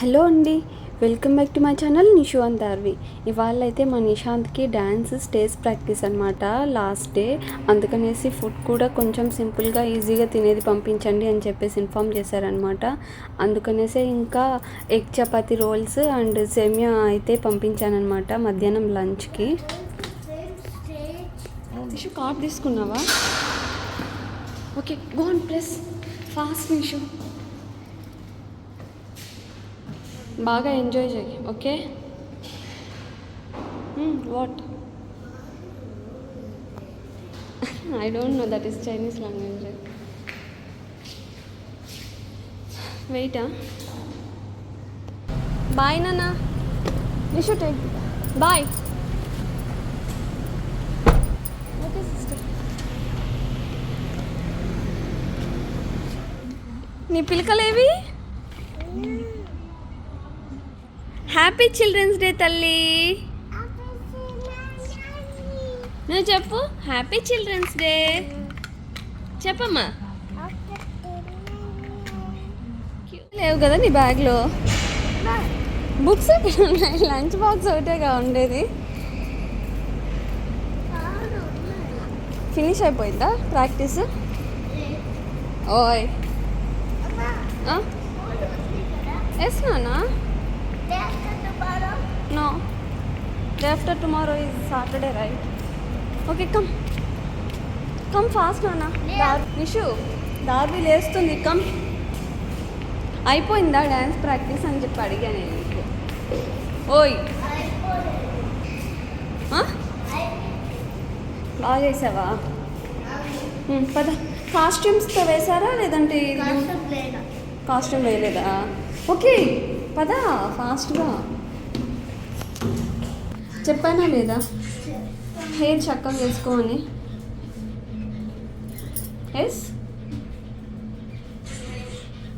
Hello అండి welcome back to my channel Nishu and Dharvi. ఇవాళ అయితే మా నిశాంత్కి డ్యాన్స్ స్టేజ్ ప్రాక్టీస్ అనమాట లాస్ట్ డే. అందుకనేసి ఫుడ్ కూడా కొంచెం సింపుల్గా ఈజీగా తినేది పంపించండి అని చెప్పేసి ఇన్ఫామ్ చేశారనమాట అందుకనేసి ఇంకా ఎగ్ చపాతి రోల్స్ అండ్ సేమియా అయితే పంపించానమాట మధ్యాహ్నం లంచ్కి. నిషు కార్డ్ తీసుకున్నావా? Okay gonna plus. Fast Nishu. బాగా ఎంజాయ్ చేయి okay what I don't know that is Chinese language వెయిటా bye నాన్న Nishu take bye okay sister నీ పిలకలేవి? హ్యాపీ చిల్డ్రన్స్ డే తల్లి. నువ్వు చెప్పు. హ్యాపీ చిల్డ్రన్స్ డే చెప్పమ్మా. లేవు కదా నీ బ్యాగ్లో. బుక్స్ ఎక్కడ ఉన్నాయి? లంచ్ బాక్స్ ఒకటేగా ఉండేది. ఫినిష్ అయిపోయిందా? ప్రాక్టీస్ ఓయ్. ఎస్ నానా No. Day after tomorrow is Saturday, right? Okay, come. Come fast, Nana. Dar Nishu Darvi లేస్తుంది కమ్ అయిపోయిందా డ్యాన్స్ ప్రాక్టీస్ అని చెప్పి అడిగా నేను నీకు ఓయ్? బాగా చేసావా పద కాస్ట్యూమ్స్తో వేసారా లేదంటే కాస్ట్యూమ్ వేయలేదా ఓకే పదా ఫాస్ట్గా. చెప్పానా లేదా? హెయిర్ చక్కగా వేసుకోమని ఎస్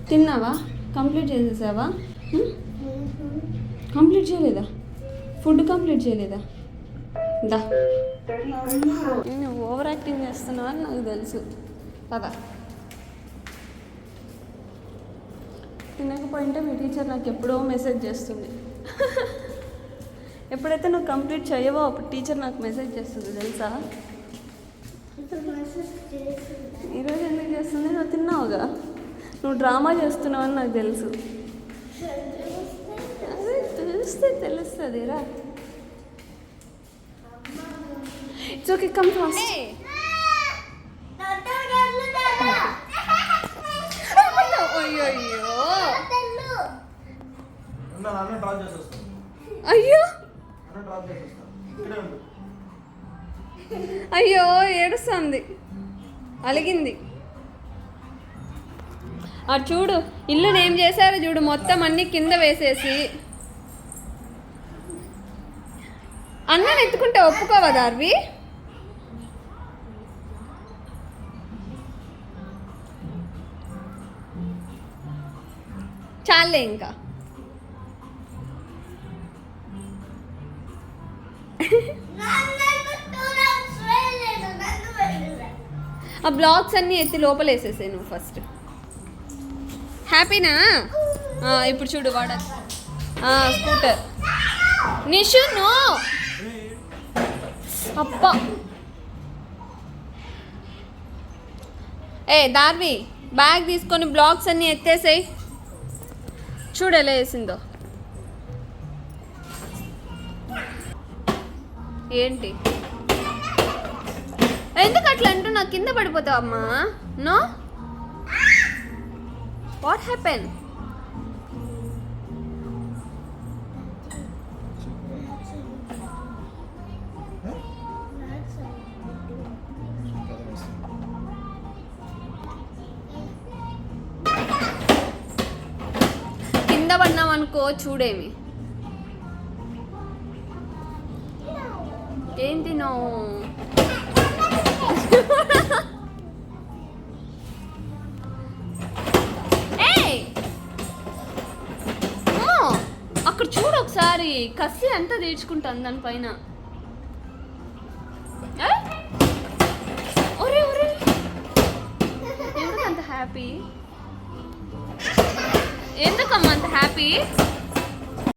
తిన్నావా? కంప్లీట్ చేసేసావా? కంప్లీట్ చేయలేదా? ఫుడ్ కంప్లీట్ చేయలేదా? దా. నేను ఓవర్ యాక్టింగ్ చేస్తున్నావు అని నాకు తెలుసు. పదా. తినకపోయింటే మీ టీచర్ నాకు ఎప్పుడో మెసేజ్ చేస్తుంది. ఎప్పుడైతే నువ్వు కంప్లీట్ చేయవో అప్పుడు టీచర్ నాకు మెసేజ్ చేస్తుంది తెలుసా? ఈరోజు ఎందుకు చేస్తుంది? నువ్వు తిన్నావుగా? నువ్వు డ్రామా చేస్తున్నావు అని నాకు తెలుసు. అదే తెలిస్తే తెలుస్తుంది రా. ఇట్స్ ఓకే కమ్ ఫాస్ట్ అయ్యో! అయ్యో ఏడుస్తుంది. అలిగింది. అటు చూడు ఇల్లుని ఏం చేశారో చూడు మొత్తం అన్ని కింద వేసేసి. అన్నం ఎత్తుకుంటే ఒప్పుకోవా దార్వి? చాలే ఇంకా. ఆ బ్లాక్స్ అన్నీ ఎత్తి లోపల వేసేసాయి నువ్వు ఫస్ట్. హ్యాపీనా? ఇప్పుడు చూడు వాడ. స్కూటర్. నిషు నో! అప్ప. ఏ దార్వి బ్యాగ్ తీసుకొని బ్లాక్స్ అన్నీ ఎత్తేసాయి. చూడు ఎలా వేసిందో. ఏంటి? ఎందుకు అట్లా అంటూ నా కింద పడిపోతావు అమ్మా. నో? వాట్ హ్యాపెన్ కింద పడినామనుకో చూడేమి ఏంటి నో అక్కడ చూడు ఒకసారి. కసి ఎంత తీర్చుకుంటాను దానిపైన ఒరే ఒరే. ఎందుకు అంత హ్యాపీ ఎందుకమ్మా అంత హ్యాపీ